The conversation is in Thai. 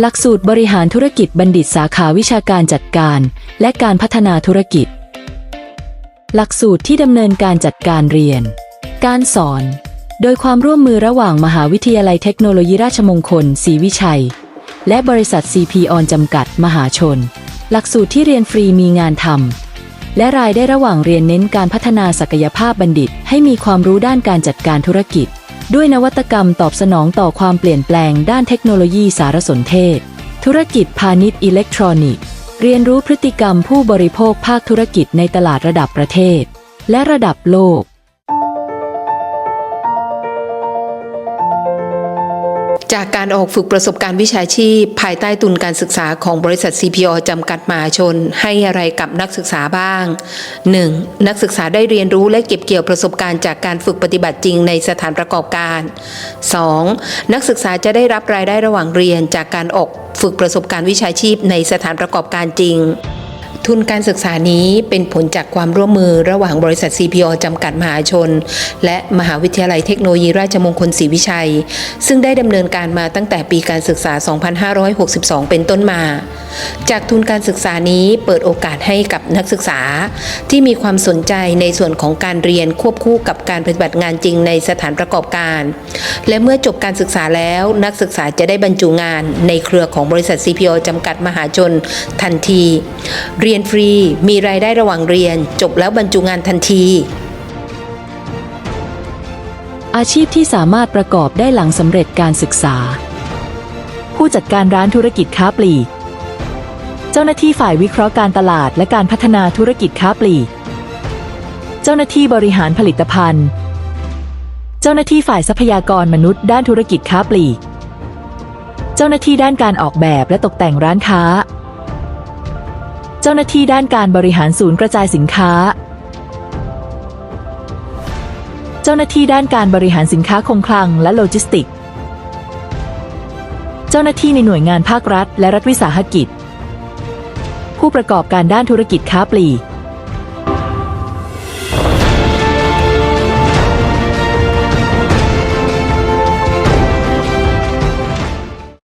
หลักสูตรบริหารธุรกิจบัณฑิตสาขาวิชาการจัดการ และการพัฒนาธุรกิจ หลักสูตรที่ดำเนินการจัดการเรียน การสอน โดยความร่วมมือระหว่างมหาวิทยาลัยเทคโนโลยีราชมงคลศรีวิชัย และบริษัท CP ออนจำกัด มหาชน หลักสูตรที่เรียนฟรีมีงานทำและรายได้ระหว่างเรียนเน้นการพัฒนาศักยภาพบัณฑิต ให้มีความรู้ด้านการจัดการธุรกิจ ด้วยนวัตกรรมตอบสนองต่อความเปลี่ยนแปลงด้านเทคโนโลยีสารสนเทศ ธุรกิจพาณิชย์อิเล็กทรอนิกส์ เรียนรู้พฤติกรรมผู้บริโภคภาคธุรกิจในตลาดระดับประเทศ และระดับโลก จากการออกฝึกประสบการณ์วิชาชีพ ภายใต้ทุนการศึกษาของบริษัท CPO จำกัดมหาชน ให้อะไรกับนักศึกษาบ้าง 1. นักศึกษาได้เรียนรู้และเก็บเกี่ยวประสบการณ์จากการฝึกปฏิบัติจริงในสถานประกอบการ 2. นักศึกษาจะได้รับรายได้ระหว่างเรียนจากการออกฝึกประสบการณ์วิชาชีพในสถานประกอบการจริง ทุนการศึกษานี้เป็นผลจากความร่วมมือระหว่างบริษัท CPO จำกัดมหาชน และมหาวิทยาลัยเทคโนโลยีราชมงคลศรีวิชัย ซึ่งได้ดำเนินการมาตั้งแต่ปีการศึกษา 2562 เป็นต้นมา จากทุนการศึกษานี้เปิดโอกาสให้กับนักศึกษา ที่มีความสนใจในส่วนของการเรียนควบคู่กับการปฏิบัติงานจริงในสถานประกอบการ และเมื่อจบการศึกษาแล้วนักศึกษาจะได้บรรจุงานในเครือของบริษัท CPO จำกัดมหาชนทันที เรียนฟรี มีรายได้ระหว่างเรียน จบแล้วบรรจุงานทันที อาชีพที่สามารถประกอบได้หลังสำเร็จการศึกษา ผู้จัดการร้านธุรกิจค้าปลีก เจ้าหน้าที่ฝ่ายวิเคราะห์การตลาดและการพัฒนาธุรกิจค้าปลีก เจ้าหน้าที่บริหารผลิตภัณฑ์ เจ้าหน้าที่ฝ่ายทรัพยากรมนุษย์ด้านธุรกิจค้าปลีก เจ้าหน้าที่ด้านการออกแบบและตกแต่งร้านค้าเจ้าหน้าที่ด้านการบริหารศูนย์กระจายสินค้า เจ้าหน้าที่ด้านการบริหารสินค้าคงคลังและโลจิสติก เจ้าหน้าที่ในหน่วยงานภาครัฐ และรัฐวิสาหกิจ ผู้ประกอบการด้านธุรกิจค้าปลีก